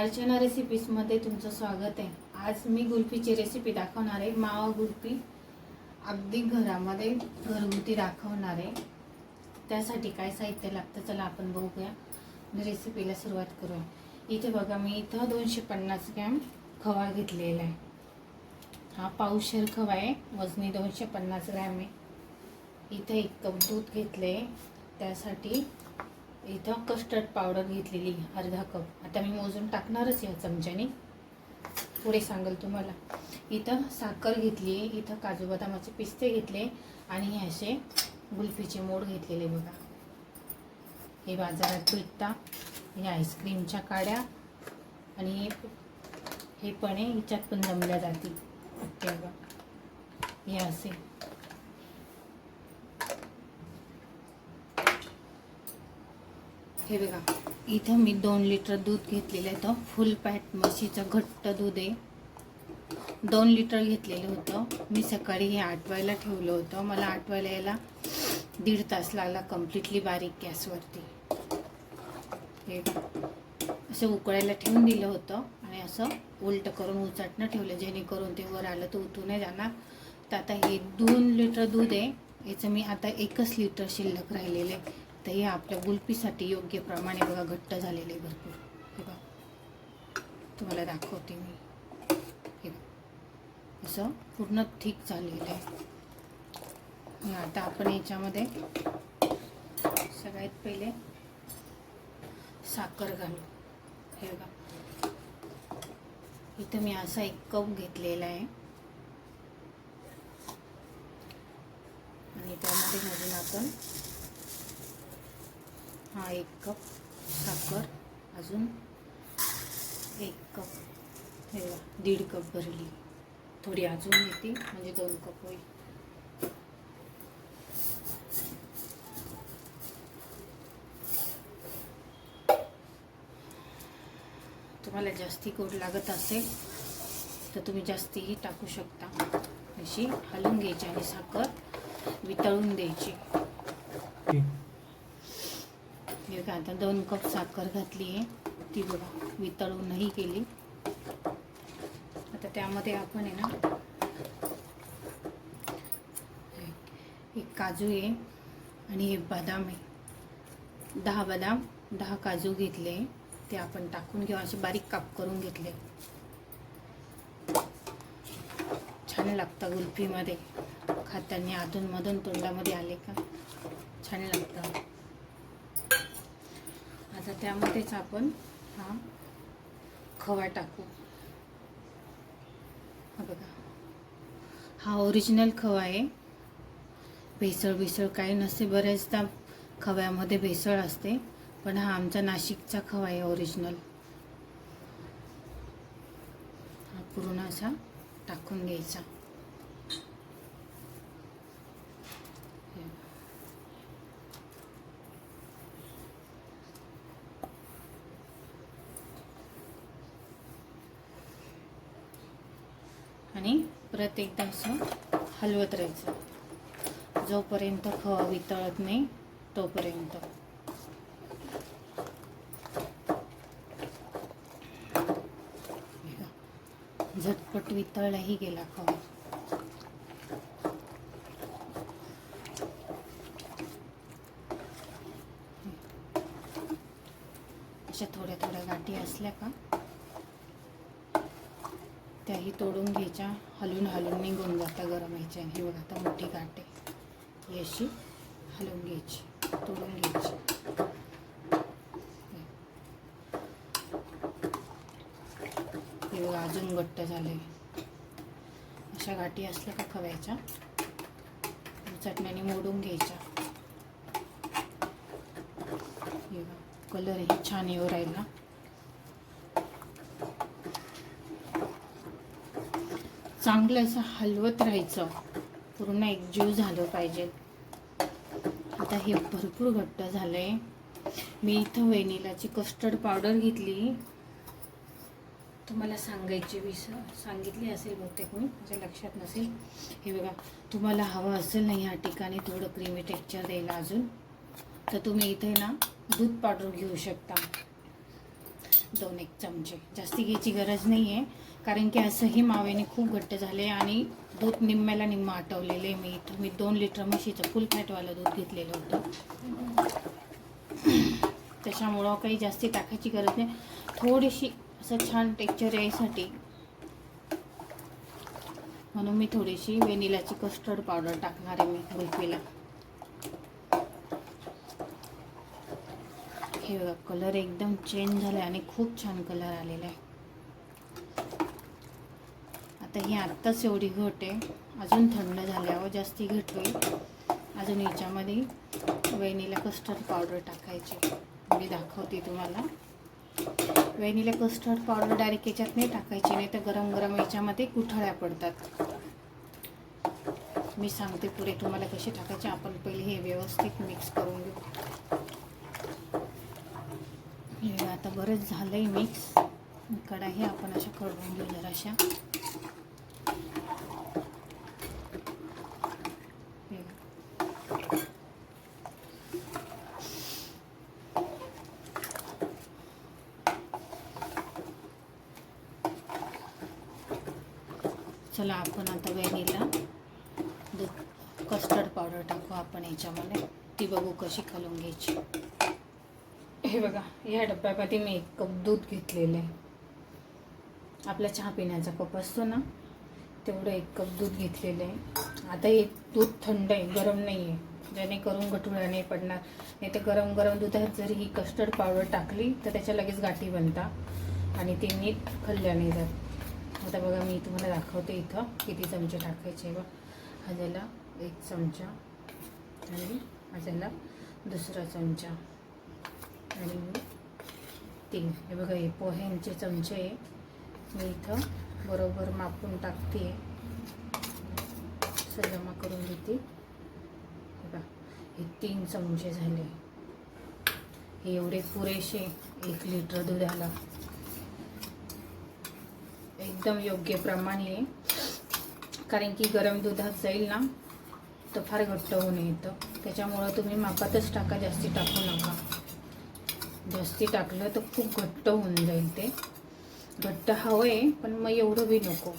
अर्चना रेसिपीजमध्ये तुमचं स्वागत आहे. आज मी गुल्फीची रेसिपी दाखवणार आहे. मावा गुल्फी अगदी घरामध्ये घरगुती दाखवणार आहे. त्यासाठी काय साहित्य लागतं चला आपण बघूया. रेसिपीला सुरुवात करूया. इथे बघा मी इथं दोनशे पन्नास ग्रॅम खवा घेतलेला आहे. हा पावशेर खवा आहे. वजनी दोनशे पन्नास ग्रॅम आहे. इथं एक कप दूध घेतले त्यासाठी इथं कस्टर्ड पावडर घेतलेली अर्धा कप आता मी मोजून टाकणारच या चमच्याने. पुढे सांगेल तुम्हाला. इथं साखर घेतली आहे इथं काजू बदामाचे पिस्ते घेतले आणि हे असे गुल्फीचे मोड घेतलेले बघा. हे बाजारात भेटता. हे आईस्क्रीमच्या काड्या आणि हे हे हिच्यात पण जमल्या जातील बघा. हे असे. हे बघा इथं मी दोन लिटर दूध घेतलेलं आहे तर फुल पॅट म्हशीचं घट्ट दूध आहे. दोन लिटर घेतलेलं होतं. मी सकाळी हे आटवायला ठेवलं होतं. मला आटवायला यायला दीड तास लागला कम्प्लिटली बारीक गॅसवरती. हे असं उकळायला ठेवून दिलं होतं आणि असं उलट करून उचटणं ठेवलं. जेणेकरून ते वर आलं तर उतू नाही जाणार. तर आता हे दोन लिटर दूध आहे. याचं मी आता एकच लिटर शिल्लक राहिलेलं आहे. तर हे आपल्या गुलपीसाठी योग्य प्रमाणे बघा घट्ट झालेले आहे भरपूर. हे बघा. तुम्हाला दाखवते मी. हे बघा. असं पूर्ण ठीक झालेलं आहे. आता आपण याच्यामध्ये सगळ्यात पहिले साखर घालू. हे बघा. इथं मी असा एक कप घेतलेला आहे. आणि त्यामध्ये मधून आपण हा एक कप साखर अजून एक कप हे दीड कप भरली. थोडी अजून येते म्हणजे दोन कप होईल. तुम्हाला जास्ती गोड लागत असेल तर तुम्ही जास्तीही टाकू शकता. अशी हलवून घ्यायची आणि साखर वितळून द्यायची. हे बघा आता दोन कप साखर घातली आहे. ती बघा वितळूनही केली. आता त्यामध्ये आपण आहे ना एक काजू आहे आणि हे बदाम आहे. दहा बदाम दहा काजू घेतले. ते आपण टाकून घेऊ असे बारीक काप करून घेतले. छान लागतं गुल्फीमध्ये. खाताना अधूनमधून तोंडामध्ये आले का? छान लागतं. त्यामध्येच आपण हा खवा टाकू. हा बघा. हा ओरिजिनल खवा आहे. भेसळ भेसळ काही नसते. बऱ्याचदा खव्यामध्ये भेसळ असते पण हा आमचा नाशिकचा खवा आहे ओरिजिनल हा पूर्ण असा टाकून घ्यायचा हे. आणि परत एकदा असं हलवत राहायचं. जोपर्यंत खवा वितळत नाही तोपर्यंत. झटपट वितळलाही गेला खवा अशा थोड्या थोड्या गाठी असल्या का त्याही तोडून घ्यायच्या. हलून हलून निघून जाता गरम व्हायच्या हे बघा आता मोठी गाठ आहे ही अशी हलवून घ्यायची तोडून घ्यायची. हे बघा अजून घट्ट झाले अशा गाठी असल्या का खव्याच्या? चटण्याने मोडून घ्यायच्या. हे छान येऊ राहिला. चांगलं असं हलवत राहायचं. पूर्ण एकजीव झालं पाहिजे. आता हे भरपूर घट्ट झालं आहे मी इथं वेनिलाची कस्टर्ड पावडर घेतली. तुम्हाला सांगायची विसर सांगितली असेल बहुतेक मी माझ्या लक्षात नसेल. हे बघा तुम्हाला हवं असेल ना ह्या ठिकाणी थोडं क्रीमी टेक्चर द्यायला अजून तर तुम्ही इथे ना दूध पावडर घेऊ शकता. दोन एक चमचे. जास्ती घ्यायची गरज नाही आहे कारण की असंही मावेने खूप घट्ट झाले आणि दूध निम्म्याला निम्म आटवलेलं. आहे मी इथं मी दोन लिटर म्हशीचं फुल फॅटवालं दूध घेतलेलं होतं. त्याच्यामुळं काही जास्ती टाकायची गरज नाही. थोडीशी असं छान टेक्चर यायसाठी म्हणून मी थोडीशी वेनिलाची कस्टर्ड पावडर टाकणार आहे मी गुलफीला हे बघा कलर एकदम चेंज झाला आहे आणि खूप छान कलर आलेला आहे. आता ही आत्ताच एवढी घट आहे. अजून थंड झाल्यावर जास्ती घट होईल. अजून याच्यामध्ये वेनिला कस्टर्ड पावडर टाकायची. मी दाखवते तुम्हाला. वेनिला कस्टर्ड पावडर डायरेक्ट याच्यात नाही टाकायची नाही तर गरम गरम याच्यामध्ये कुठळ्या पडतात. मी सांगते पुढे तुम्हाला कसे टाकायचे. आपण पहिले हे व्यवस्थित मिक्स करून घेऊ. हे आता बरंच झालंय मिक्स कढाई आपण अशा करून घेऊ जराशा हे बघा. चला आपण आता वेणीला दूध कस्टर्ड पावडर टाकू आपण याच्यामध्ये. ती बघू कशी खालून घ्यायची. हे बघा या डब्यामध्ये मी एक कप दूध घेतलेलं आहे. आपला चहा पिण्याचा कप असतो ना तेवढं एक कप दूध घेतलेलं आहे. आता हे दूध थंड आहे गरम नाही आहे. जेणेकरून गठुळा नाही पडणार. नाही तर गरम गरम दुधात जर ही कस्टर्ड पावडर टाकली तर त्याच्या लगेच गाठी बनतात आणि ते नीट खाल्ल्या नाही जात. आता बघा मी तुम्हाला दाखवते इथं किती चमचे टाकायचे बघ. हा झाला एक चमचा आणि हा झाला दुसरा चमचा. आणि मी तीन. हे बघा हे पोह्यांचे चमचे आहे. मी इथं बरोबर मापून टाकते. असं जमा करून घेते. बघा हे तीन चमचे झाले. हे एवढे पुरेसे एक लिटर दुधाला. एकदम योग्य प्रमाण. आहे कारण की गरम दुधात जाईल ना तर फार घट्ट होऊन येतं. त्याच्यामुळं तुम्ही मापातच टाका जास्ती टाकू नका. जास्ती टाकलं तर खूप घट्ट होऊन जाईल ते. घट्ट हवं आहे पण मग एवढं बी नको.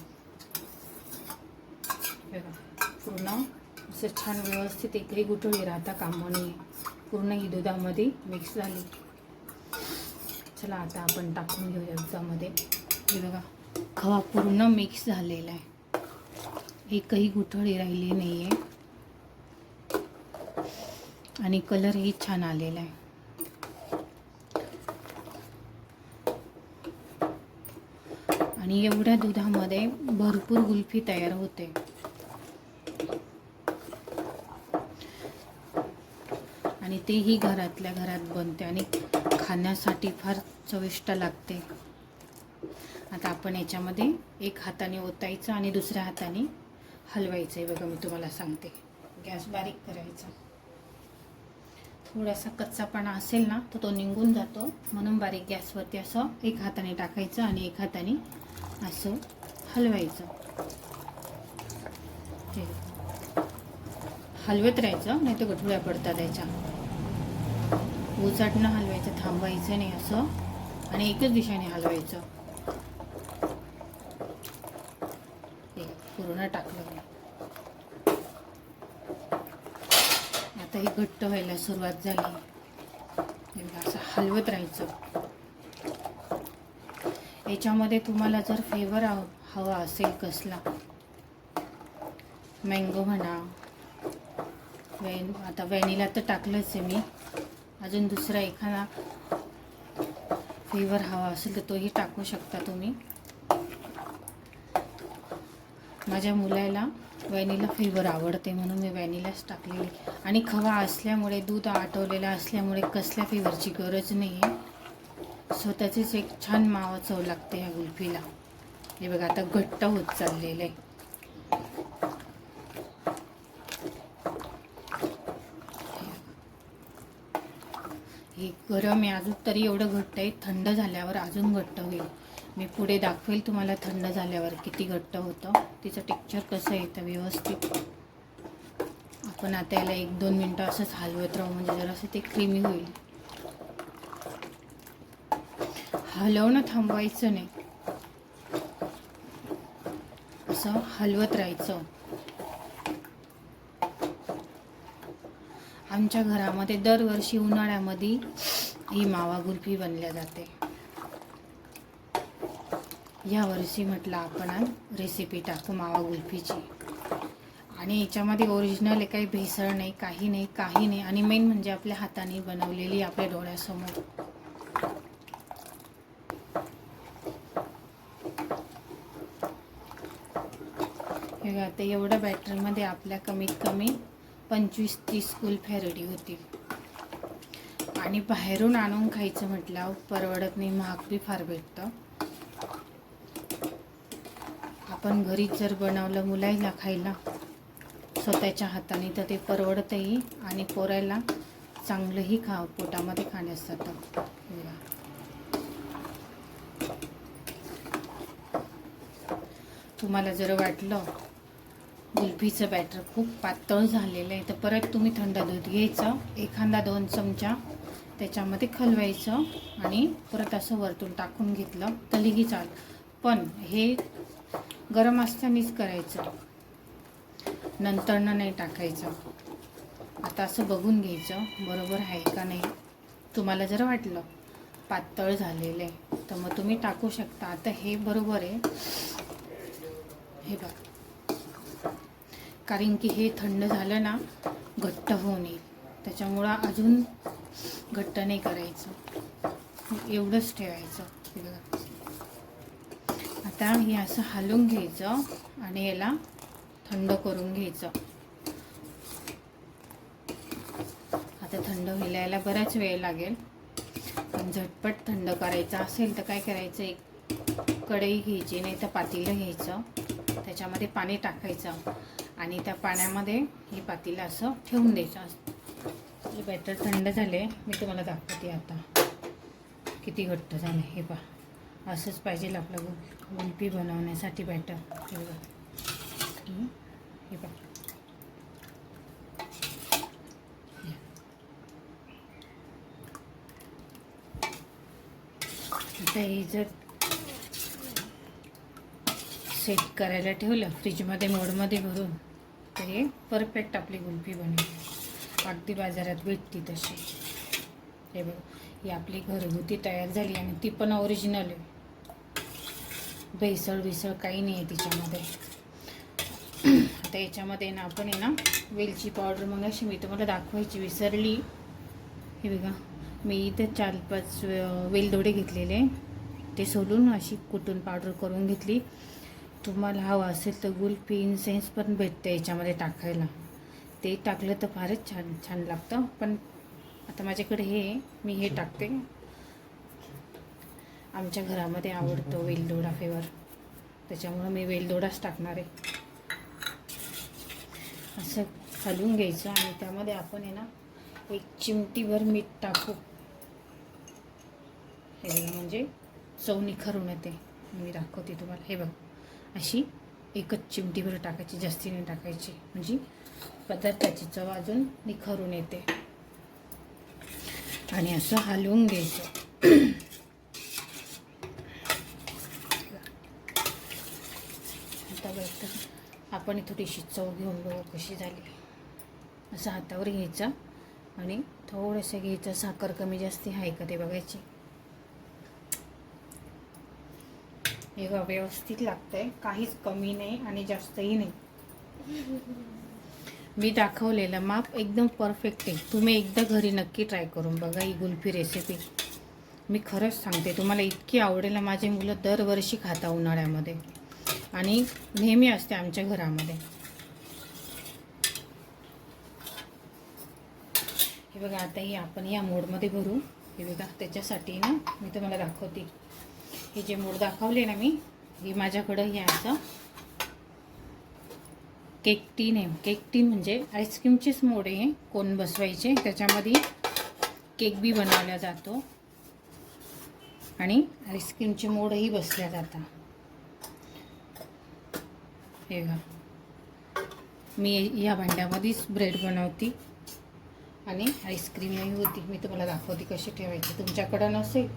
बघा, पूर्ण असं छान व्यवस्थित एकही गुठळी राहता कामा नये पूर्ण ही दुधामध्ये मिक्स झाली. चला आता आपण टाकून घेऊया दुधामध्ये. हे बघा. खवा पूर्ण मिक्स झालेला आहे. एकही गुठळी राहिली नाही आहे आणि कलरही छान आलेला आहे. आणि एवढ्या दुधामध्ये भरपूर गुल्फी तयार होते. आणि तेही घरातल्या घरात बनते आणि खाण्यासाठी फार चविष्ट लागते. आता आपण याच्यामध्ये एक हाताने ओतायचं आणि दुसऱ्या हाताने हलवायचं आहे बघा मी तुम्हाला सांगते. गॅस बारीक करायचा. थोडासा कच्चापणा असेल ना तर तो निघून जातो. म्हणून बारीक गॅसवरती असं एक हाताने टाकायचं आणि एक हाताने असं हलवायचं. हलवत राहायचं नाही तर गठुळ्या पडतात याच्या. उचाटणं हलवायचं थांबायचं नाही असं. आणि एकच दिशेने हलवायचं हे पूर्ण टाकलं. मी आता ही घट्ट व्हायला सुरुवात झाली. म्हणजे असं हलवत राहायचं. याच्यामध्ये तुम्हाला जर फ्लेवर हवा असेल कसला मँगो म्हणा वेन आता व्हॅनिला तर टाकलंच आहे मी. अजून दुसरा एखादा फ्लेवर हवा असेल तर तोही टाकू शकता तुम्ही. माझ्या मुलाला वॅनिला फ्लेवर आवडते म्हणून मी वॅनिलाच टाकलेली. आणि खवा असल्यामुळे दूध आटवलेलं असल्यामुळे कसल्या फ्लेवरची गरज नाही आहे स्वतःचीच एक छान मावा चव लागते ह्या गुल्फीला. हे बघा आता घट्ट होत चाललेलं आहे. हे गरम आहे अजून तरी एवढं घट्ट आहे थंड झाल्यावर अजून घट्ट होईल. मी पुढे दाखवेल तुम्हाला थंड झाल्यावर किती घट्ट होतं. तिचं टेक्चर कसं येतं व्यवस्थित. आपण आता याला एक दोन मिनटं असंच हलवत राहू म्हणजे जरासं ते क्रीमी होईल. हलवणं थांबवायचं नाही. असं हलवत राहायचं. आमच्या घरामध्ये दरवर्षी उन्हाळ्यामध्ये ही मावा गुल्फी बनल्या जाते. या वर्षी म्हटलं आपण आज रेसिपी टाकू मावा गुल्फीची. आणि याच्यामध्ये ओरिजिनल काही भेसळ नाही काही नाही काही नाही. आणि मेन म्हणजे आपल्या हाताने बनवलेली आपल्या डोळ्यासमोर. हे आता एवढ्या बॅटरीमध्ये आपल्या कमीत कमी पंचवीस तीस कुल्फ्या रेडी होतील आणि बाहेरून आणून खायचं म्हटल्यावर परवडत नाही महाग बी फार भेटतं. आपण घरीच जर बनवलं मुलाईला खायला स्वतःच्या हाताने तर ते परवडतंही आणि पोरायला चांगलंही खा पोटामध्ये खाण्यास जातं. तुम्हाला जर वाटलं गुल्फीचं बॅटर खूप पातळ झालेलं आहे तर परत तुम्ही थंड दूध घ्यायचं एखादा दोन चमचा त्याच्यामध्ये खलवायचं आणि परत असं वरतून टाकून घेतलं तरीही चाल पण हे गरम असतानाच करायचं. नंतरनं नाही टाकायचं. आता असं बघून घ्यायचं बरोबर आहे का नाही? तुम्हाला जर वाटलं पातळ झालेलं आहे तर मग तुम्ही टाकू शकता. आता हे बरोबर आहे. हे बघा. कारण की हे थंड झालं ना घट्ट होऊन येईल. त्याच्यामुळं अजून घट्ट नाही करायचं. एवढंच ठेवायचं. हे बघा. आता हे असं हलवून घ्यायचं आणि याला थंड करून घ्यायचं. आता थंड व्हायला बराच वेळ लागेल. पण झटपट थंड करायचं असेल तर काय करायचं? एक कढई घ्यायची नाही तर पातीलं घ्यायचं. त्याच्यामध्ये पाणी टाकायचं आणि त्या पाण्यामध्ये हे पातीला असं ठेवून द्यायचं. हे बॅटर थंड झाले. मी तुम्हाला दाखवते आता. किती घट्ट झालं हे पहा. असंच पाहिजे आपलं गुलपी बनवण्यासाठी बॅटर हे बघा. हे आता हे जर सेट करायला ठेवलं फ्रीजमध्ये मोडमध्ये भरून तर हे परफेक्ट आपली गुलपी बनेल. अगदी बाजारात भेटती तशी. हे बघ. ही आपली घरगुती तयार झाली आणि ती पण ओरिजिनल आहे. भेसळ विसळ काही नाही आहे तिच्यामध्ये. आता याच्यामध्ये ना आपण आहे ना वेलची पावडर मग अशी मी तुम्हाला दाखवायची विसरली. हे बघा मी इथं चार पाच वेलदोडे घेतलेले. ते सोलून अशी कुटून पावडर करून घेतली. तुम्हाला हवं असेल तर गुलपी इन्सेन्स पण भेटतं याच्यामध्ये टाकायला. ते टाकलं तर फारच छान छान लागतं. पण आता माझ्याकडे हे मी हे टाकते. आमच्या घरामध्ये आवडतो वेलदोडा फ्लेवर त्याच्यामुळं मी वेलदोडाच टाकणार आहे. असं हलवून घ्यायचं आणि त्यामध्ये आपण आहे ना एक चिमटीभर मीठ टाकू. हे बघा, म्हणजे चव निखरून येते. मी दाखवते तुम्हाला. हे बघ अशी एकच चिमटीभर टाकायची जास्तीने टाकायची. म्हणजे पदार्थाची चव अजून निखरून येते. आणि असं हलवून घ्यायचं आता बघतं आपण ही थोडीशी चव घेऊन बघू कशी झाली. असं हातावर घ्यायचं आणि थोडंसं घ्यायचं. साखर कमी जास्ती आहे का ते बघायची. हे व्यवस्थित लागतंय. काहीच कमी नाही आणि जास्तही नाही. मी दाखवलेलं माप एकदम परफेक्ट आहे. तुम्ही एकदा घरी नक्की ट्राय करून बघा ही गुल्फी रेसिपी मी खरंच सांगते तुम्हाला इतकी आवडेल. माझे माझी मुलं दरवर्षी खाता उन्हाळ्यामध्ये. आणि नेहमी असते आमच्या घरामध्ये. हे बघा आता ही आपण या मोडमध्ये भरू. हे बघा त्याच्यासाठी ना मी तुम्हाला दाखवते. हे जे मोड दाखवले ना मी हे माझ्याकडं हे असं केक टीन आहे. केक टीन म्हणजे आईस्क्रीमचेच मोड आहे. कोण बसवायचे त्याच्यामध्ये केक बी बनवला जातो. आणि आईस्क्रीमचे मोडही बसल्या जातात. हे बघा मी या भांड्यामध्येच ब्रेड बनवते. आणि आईस्क्रीमही होती. मी तुम्हाला दाखवते कशी ठेवायची. तुमच्याकडं नसेल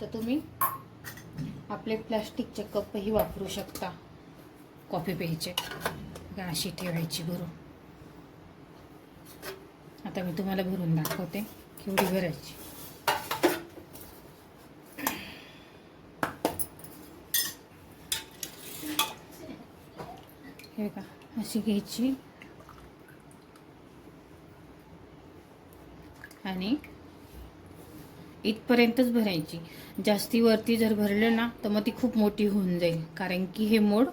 तर तुम्ही आपले प्लॅस्टिकचे कपही वापरू शकता. कॉफी प्यायचे. अशी ठेवायची भरून. आता मी तुम्हाला भरून दाखवते. केवढी भरायची हे का अशी घ्यायची. आणि इथपर्यंतच भरायची. जास्ती वरती जर भरलं ना तर मग ती खूप मोठी होऊन जाईल. कारण की हे मोड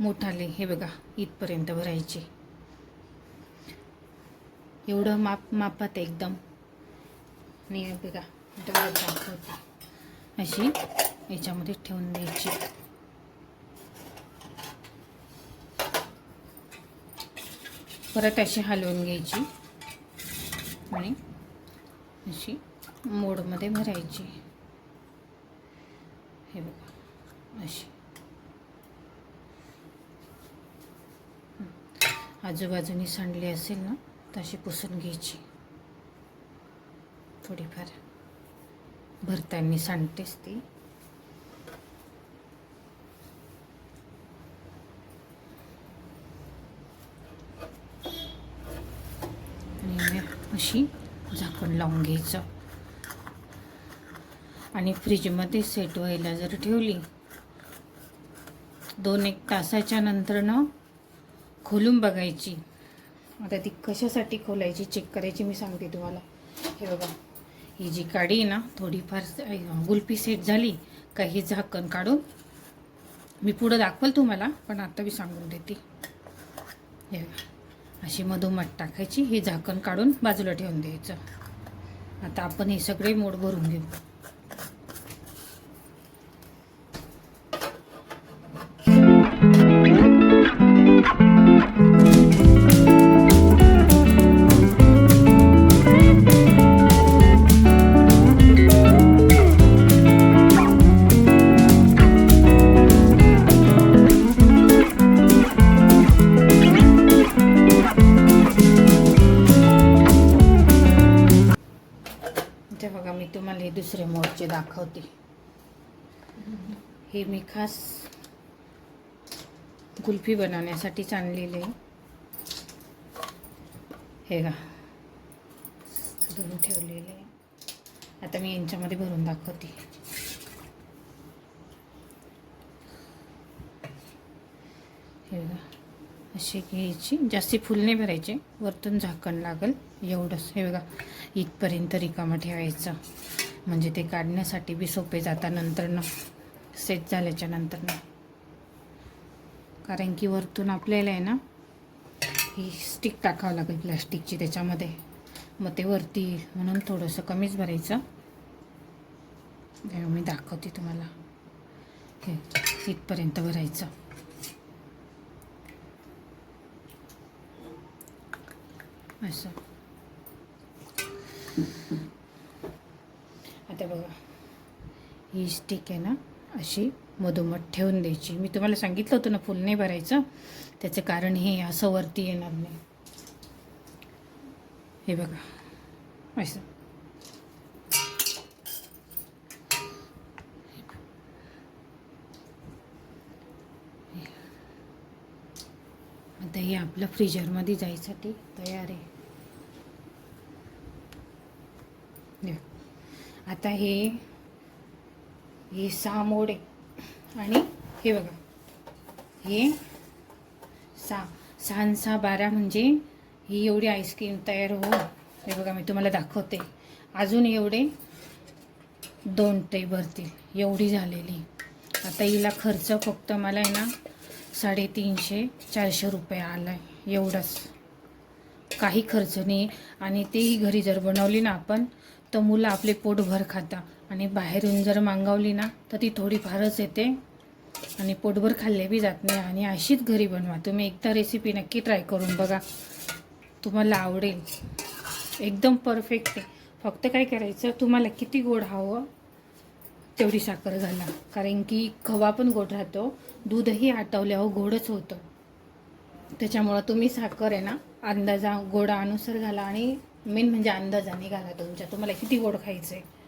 मोठाले हे बघा इथपर्यंत भरायची. एवढं माप मापात आहे एकदम. आणि बघा अशी याच्यामध्ये ठेवून द्यायची. परत अशी हलवून घ्यायची. आणि अशी मोडमध्ये भरायची. हे बघा अशी. आजूबाजूनी सांडली असेल ना तशी पुसून घ्यायची. थोडीफार. भरताना सांडतेच ती आणि अशी झाकण म्हणजे लावून घ्यायचं. आणि फ्रीजमध्ये सेट व्हायला जर ठेवली दोन एक तासाच्या नंतर ना खोलून बघायची. आता ती कशासाठी खोलायची चेक करायची मी सांगते तुम्हाला. हे बघा ही जी काढी आहे ना थोडीफार गुलपी सेट झाली का हे झाकण काढून मी पुढं दाखवल तुम्हाला पण आता मी सांगून देते. हे बघा. अशी मधोमध टाकायची हे झाकण काढून बाजूला ठेवून द्यायचं. आता आपण हे सगळे मोड भरून घेऊ. तुम्हाला हे दुसरे मोडचे दाखवते. हे मी खास कुल्फी बनवण्यासाठीच आणलेले हे का धुवून ठेवलेले आहे. आता मी यांच्यामध्ये भरून दाखवते. हे बघा. अशी घ्यायची. जास्ती फुल नाही भरायचे. वरतून झाकण लागेल. एवढंच. हे बघा. इथपर्यंत रिकामं ठेवायचं. म्हणजे ते काढण्यासाठी बी सोपे जाता नंतर न सेट झाल्याच्यानंतर न. कारण की वरतून आपल्याला आहे ना ही स्टिक टाकावं लागेल प्लॅस्टिकची त्याच्यामध्ये. मग ते वरती येईल. म्हणून थोडंसं कमीच भरायचं. मी दाखवते तुम्हाला. हे इथपर्यंत भरायचं. असं. आता बघा. ही स्टिक आहे ना अशी मधोमध ठेवून द्यायची. मी तुम्हाला सांगितलं होतं ना फुल नाही भरायचं. त्याचं कारण हे असं वरती येणार नाही. हे बघा. असं. आता हे आपलं फ्रीजरमध्ये जायसाठी तयार आहे हे. आता हे हे सहा मोड आहे आणि हे बघा. हे सहा सहा सहा बारा म्हणजे ही एवढी आईस्क्रीम तयार हो. हे बघा मी तुम्हाला दाखवते. अजून एवढे दोन ट्रे भरतील. एवढी झालेली. आता हिला खर्च फक्त मला आहे ना साडेतीनशे चारशे रुपये आला आहे एवढंच. काही खर्च नाही. आणि तेही घरी जर बनवली ना आपण तर मुलं आपले पोटभर खाता आणि बाहेरून जर मागवली ना तर ती थोडीफारच येते. आणि पोटभर खाल्ले बी जात नाही. आणि अशीच घरी बनवा. तुम्ही एकदा रेसिपी नक्की ट्राय करून बघा. तुम्हाला आवडेल. एकदम परफेक्ट आहे. फक्त काय करायचं तुम्हाला किती गोड हवं तेवढी साखर घाला. कारण की खवा पण गोड राहतो. दूधही आटवल्यावर गोडच होतं. त्याच्यामुळं तुम्ही साखर आहे ना अंदाजा गोडानुसार घाला. आणि मेन म्हणजे अंदाजाने घाला तुमच्या. तुम्हाला किती गोड खायचं आहे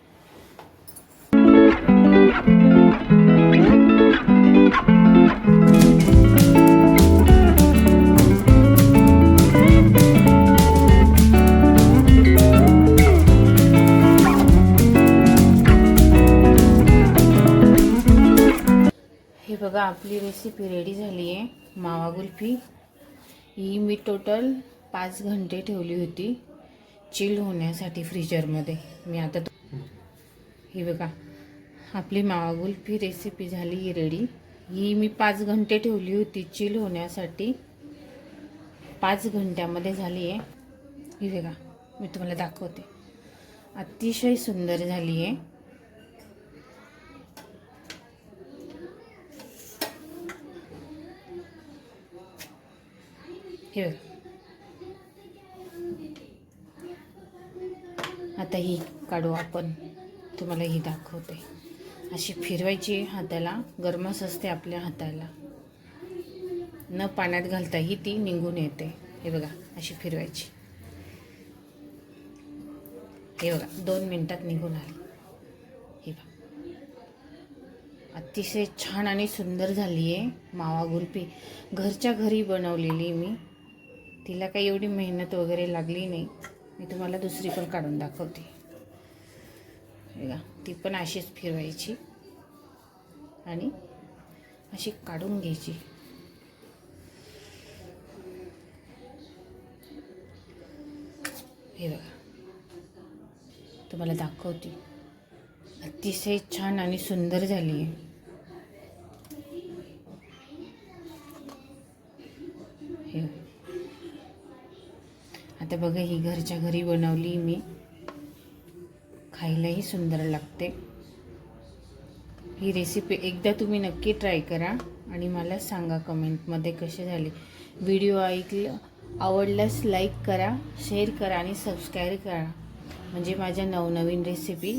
हे बघा आपली रेसिपी रेडी झाली आहे मावा गुल्फी ही मी टोटल पाच घंटे ठेवली होती. चिल होण्यासाठी फ्रीजरमध्ये. मी आता तो- ही बघा. आपली मावागुल्फी रेसिपी झाली रेडी ही मी पाच घंटे ठेवली होती चिल होण्यासाठी. पाच घंट्यामध्ये झाली आहे. ही बघा. मी तुम्हाला दाखवते. अतिशय सुंदर झाली आहे. हे बघा. आता ही काढू आपण. तुम्हाला ही दाखवते. अशी फिरवायची हाताला गरमस असते आपल्या हाताला. न पाण्यात घालता ही ती निघून येते. हे बघा अशी फिरवायची. हे बघा दोन मिनटात निघून आली. हे बघा. अतिशय छान आणि सुंदर झाली आहे मावा गुलपी घरच्या घरी बनवलेली मी. तिला काही एवढी मेहनत वगैरे लागली नाही. मी तुम्हाला दुसरी पण काढून दाखवते. हे बघा ती पण अशीच फिरवायची. आणि अशी काढून घ्यायची. हे बघा तुम्हाला दाखवते. अतिशय छान आणि सुंदर झाली. आहे हे बघा. आता बघा ही घरच्या घरी बनवली मी. खायलाही सुंदर लागते. ही रेसिपी एकदा तुम्ही नक्की ट्राय करा आणि मला सांगा कमेंटमध्ये कसे झाले. व्हिडिओ ऐकलं आवडल्यास लाईक करा शेअर करा आणि सबस्क्राईब करा. म्हणजे माझ्या नवनवीन रेसिपी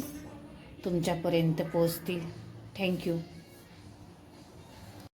तुमच्यापर्यंत पोचतील थँक्यू